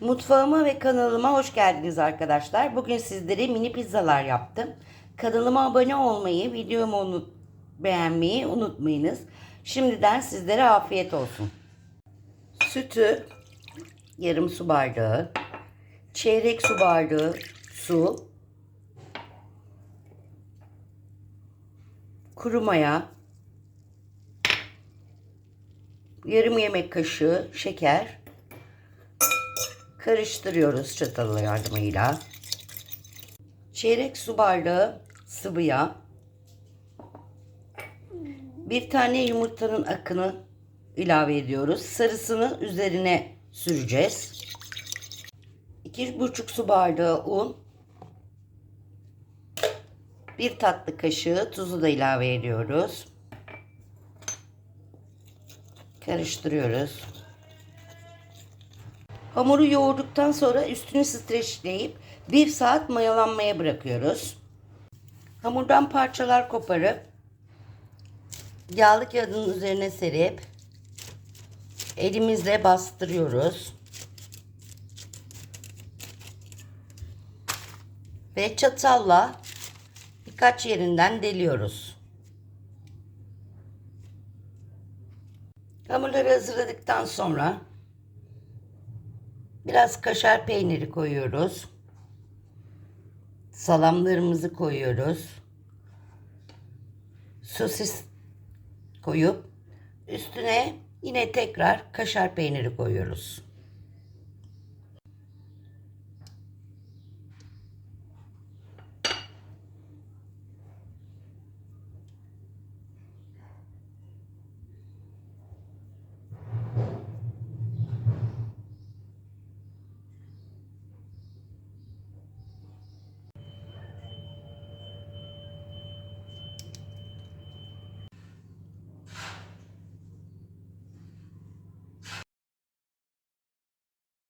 Mutfağıma ve kanalıma hoş geldiniz arkadaşlar. Bugün sizlere mini pizzalar yaptım. Kanalıma abone olmayı, videomu unut beğenmeyi unutmayınız. Şimdiden sizlere afiyet olsun. Sütü yarım su bardağı, çeyrek su bardağı su, kuru maya, yarım yemek kaşığı şeker, karıştırıyoruz çatal yardımıyla. Çeyrek su bardağı sıvı yağ. Bir tane yumurtanın akını ilave ediyoruz. Sarısını üzerine süreceğiz. İki buçuk su bardağı un. Bir tatlı kaşığı tuzu da ilave ediyoruz. Karıştırıyoruz. Hamuru yoğurduktan sonra üstünü streçleyip 1 saat mayalanmaya bırakıyoruz. Hamurdan parçalar koparıp yağlı kağıdın üzerine serip elimizle bastırıyoruz. Ve çatalla birkaç yerinden deliyoruz. Hamurları hazırladıktan sonra Biraz kaşar peyniri koyuyoruz. Salamlarımızı koyuyoruz. Sosis koyup üstüne yine tekrar kaşar peyniri koyuyoruz.